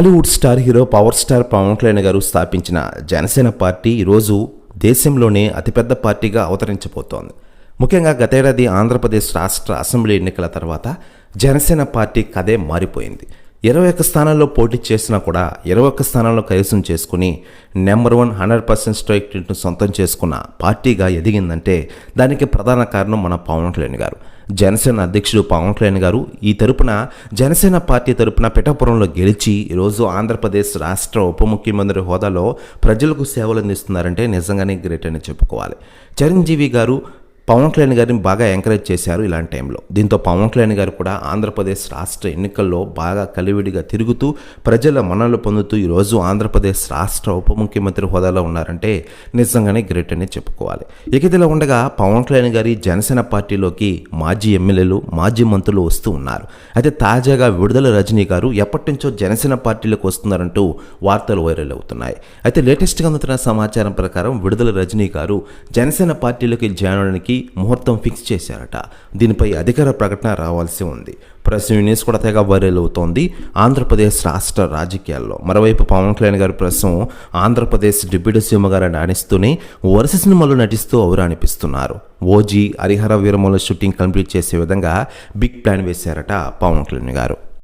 Tollywood star hero power star Pawan Kalyan గారు స్థాపించిన Janasena party ఈరోజు దేశంలోనే అతిపెద్ద పార్టీగా అవతరించబోతోంది. ముఖ్యంగా గతేడాది ఆంధ్రప్రదేశ్ రాష్ట్ర అసెంబ్లీ ఎన్నికల తర్వాత జనసేన పార్టీ కథే మారిపోయింది. ఇరవై ఒక్క స్థానాల్లో పోటీ చేసినా కూడా ఇరవై ఒక్క స్థానాల్లో కైవసం చేసుకుని number one hundred percent strike రేట్ను సొంతం చేసుకున్న పార్టీగా ఎదిగిందంటే దానికి ప్రధాన కారణం మన పవన్ కళ్యాణ్ గారు. జనసేన అధ్యక్షుడు పవన్ కళ్యాణ్ గారు ఈ తరపున జనసేన పార్టీ తరపున పిఠాపురంలో గెలిచి ఈరోజు ఆంధ్రప్రదేశ్ రాష్ట్ర ఉప ముఖ్యమంత్రి హోదాలో ప్రజలకు సేవలు అందిస్తున్నారంటే నిజంగానే గ్రేట్ అని చెప్పుకోవాలి. చిరంజీవి గారు పవన్ కళ్యాణ్ గారిని బాగా ఎంకరేజ్ చేశారు ఇలాంటి టైంలో దీంతో పవన్ కళ్యాణ్ గారు కూడా ఆంధ్రప్రదేశ్ రాష్ట్ర ఎన్నికల్లో బాగా కలివిడిగా తిరుగుతూ ప్రజల మనలు పొందుతూ ఈరోజు ఆంధ్రప్రదేశ్ రాష్ట్ర ఉప ముఖ్యమంత్రి హోదాలో ఉన్నారంటే నిజంగానే గ్రేట్ అని చెప్పుకోవాలి. ఇక ఇదిలా ఉండగా పవన్ కళ్యాణ్ గారి జనసేన పార్టీలోకి మాజీ ఎమ్మెల్యేలు మాజీ మంత్రులు వస్తూ ఉన్నారు. అయితే తాజాగా విడుదల రజనీ గారు ఎప్పటి నుంచో జనసేన పార్టీలోకి వస్తున్నారంటూ వార్తలు వైరల్ అవుతున్నాయి. అయితే లేటెస్ట్గా అందుతున్న సమాచారం ప్రకారం విడుదల రజనీ గారు జనసేన పార్టీలోకి జాయిన్ అవడానికి ముహూర్తం ఫిక్స్ చేశారట. దీనిపై అధికార ప్రకటన రావాల్సి ఉంది. ప్రెస్ యూనిస్ కూడా తెగ వైరల్ అవుతోంది. ఆంధ్రప్రదేశ్ రాష్ట్ర రాజకీయాల్లో. మరోవైపు పవన్ కళ్యాణ్ గారి ప్రస్తుతం ఆంధ్రప్రదేశ్ డిప్యూటీ సీఎం గారు నటిస్తూనే వరుస సినిమాలు నటిస్తూ అవరు అనిపిస్తున్నారు OG Harihara Veeramalla shooting complete చేసే విధంగా బిగ్ ప్లాన్ వేశారట పవన్ కళ్యాణ్ గారు.